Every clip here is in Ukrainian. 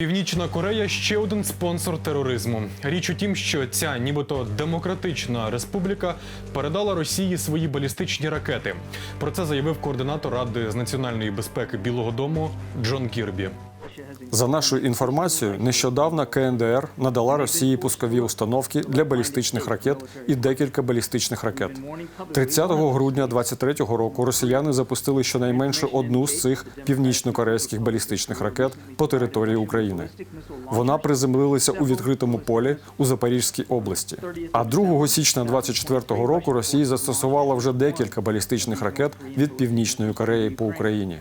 Північна Корея ще один спонсор тероризму. Річ у тім, що ця нібито демократична республіка передала Росії свої балістичні ракети. Про це заявив координатор Ради з національної безпеки Білого Дому Джон Кірбі. За нашою інформацією, нещодавно КНДР надала Росії пускові установки для балістичних ракет і декілька балістичних ракет. 30 грудня 23-го року росіяни запустили щонайменше одну з цих північно-корейських балістичних ракет по території України. Вона приземлилася у відкритому полі у Запорізькій області. А 2 січня 24-го року Росія застосувала вже декілька балістичних ракет від Північної Кореї по Україні.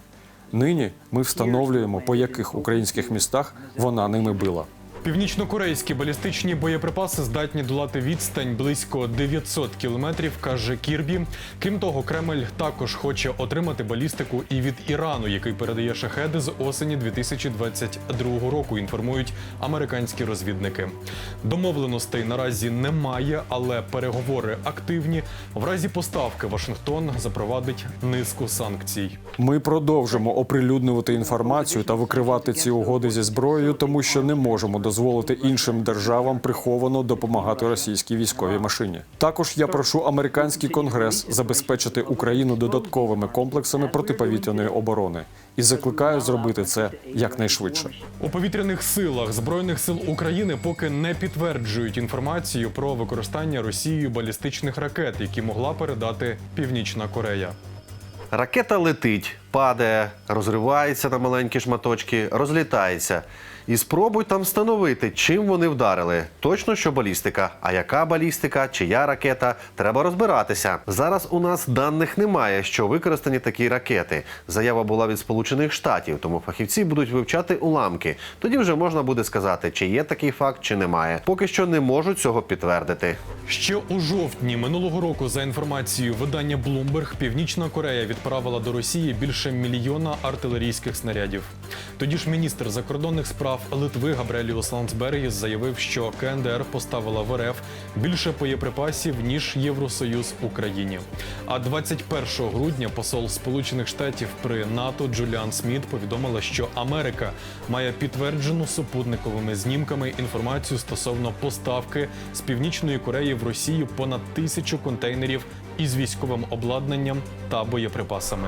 Нині ми встановлюємо, по яких українських містах вона ними била. Північнокорейські балістичні боєприпаси здатні долати відстань близько 900 кілометрів, каже Кірбі. Крім того, Кремль також хоче отримати балістику і від Ірану, який передає шахеди з осені 2022 року. Інформують американські розвідники. Домовленостей наразі немає, але переговори активні. В разі поставки Вашингтон запровадить низку санкцій. Ми продовжимо оприлюднювати інформацію та викривати ці угоди зі зброєю, тому що не можемо дозволити іншим державам приховано допомагати російській військовій машині. Також я прошу американський конгрес забезпечити Україну додатковими комплексами протиповітряної оборони і закликаю зробити це якнайшвидше. У повітряних силах збройних сил України поки не підтверджують інформацію про використання Росією балістичних ракет, які могла передати Північна Корея. Ракета летить, падає, розривається на маленькі шматочки, розлітається. І спробуй там встановити, чим вони вдарили. Точно, що балістика. А яка балістика, чия ракета, треба розбиратися. Зараз у нас даних немає, що використані такі ракети. Заява була від Сполучених Штатів, тому фахівці будуть вивчати уламки. Тоді вже можна буде сказати, чи є такий факт, чи немає. Поки що не можуть цього підтвердити. Ще у жовтні минулого року, за інформацією видання Bloomberg, Північна Корея відправила до Росії більше мільйона артилерійських снарядів. Тоді ж міністр закордонних справ Литви Габреліус Ландсбергіс заявив, що КНДР поставила в РФ більше боєприпасів ніж Євросоюз Україні. А 21 грудня посол Сполучених Штатів при НАТО Джуліан Сміт повідомила, що Америка має підтверджену супутниковими знімками інформацію стосовно поставки з північної Кореї в Росію понад тисячу контейнерів із військовим обладнанням та боєприпасами.